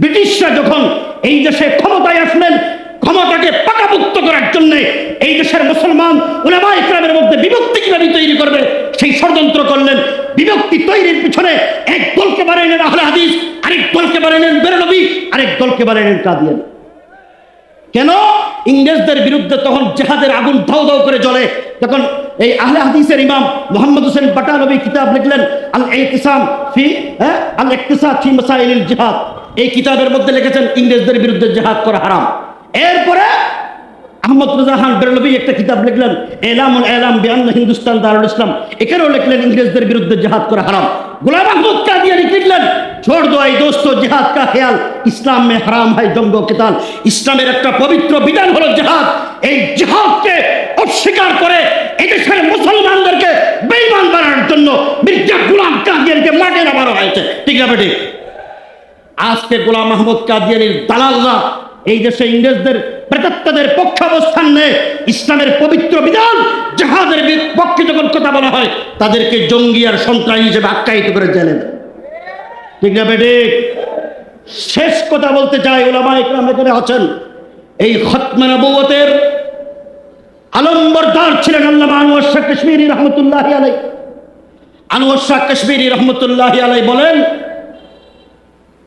ব্রিটিশরা যখন এই দেশে ক্ষমতায় আসলেন, ক্ষমতাকে পাকাপুক্ত করার জন্য এই দেশের মুসলমান উলামা ইকরামের মধ্যে বিভক্তি কীভাবে তৈরি করবে, সেই ষড়যন্ত্র করলেন। বিভক্তি তৈরির পিছনে এক দলকে বানাইলেন আহলে হাদিস, আরেক দলকে বানাইলেন বেরনবী আরেক দলকে বানাইলেন কাদিয়ান। কেন? ইংরেজদের বিরুদ্ধে তখন জেহাদের আগুন ধাও ধাও করে জ্বলে। তখন এই আহলে হাদিসের ইমাম মোহাম্মদ হোসেন বাটানবী কিতাব লিখলেন আল ইকতিসাম ফি হ্যাঁ? আল ইকতিসাদ ফি মাসাইলিল জিহাদ। এই কিতাবের মধ্যে লিখেছেন, ইংরেজদের বিরুদ্ধে জেহাদ করা হারাম। এরপরে আহমদ রাজা বেরলবি একটা কিতাব লিখলেন, এলাম এলাম বিয়ান্ন হিন্দুস্তান দারুল ইসলাম। এখানেও লিখলেন, ইংরেজদের বিরুদ্ধে জেহাদ করা হারাম। আহমদ কাদিয়ানি লিখলেন? ছোড় দো এই দোস্ত, জেহাদ কা খেয়াল। ইসলাম মে হারাম হয় জঙ্গ কেতাল। ইসলামের একটা পবিত্র বিধান হলো জেহাদ। এই জেহাদকে অস্বীকার করে এদেশের মুসলমানদেরকে বেইমান বানানোর জন্য মির্জা গোলাম কাদিয়ানিকে মাঠে নামানো হয়েছে। ঠিক না বেটি আজকে গোলাম মাহমুদ কাদিয়ানির দালালরা এই দেশে ইংরেজদের প্রেতাত্মাদের পক্ষে অবস্থান নেয় ইসলামের পবিত্র বিধান জাহাদের বি- পক্ষে যখন কথা বলা হয়, তাদেরকে জঙ্গি আর সন্ত্রাসী হিসেবে আখ্যায়িত করে দেয়। ঠিক না বেটে? শেষ কথা বলতে চাই, ওলামা ইকরাম এখানে আছেন। এই খতমে নবুয়তের আলম্বরদার ছিলেন আল্লামা আনোয়ার শাহ কাশ্মীরি রহমতুল্লাহ আলাই আনোয়ার শাহ কাশ্মীরি রহমতুল্লাহ আলাই বলেন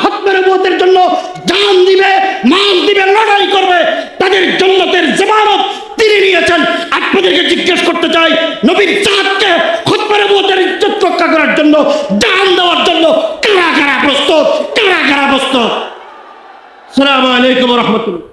হত্যার নবুয়তের জন্য জান দিবে, মাল দিবে, লড়াই করবে। তাদের জন্মতের জমানত তিনি নিয়েছেন। আপনাদেরকে জিজ্ঞেস করতে চাই, নবীর চাঁদকে খুতবার নবুয়তের ইজ্জত রক্ষা করার জন্য, জান দেওয়ার জন্য কারা কারা প্রস্তুত? কারা কারা প্রস্তুত? সালাম আলাইকুম রহমতুল্লাহ।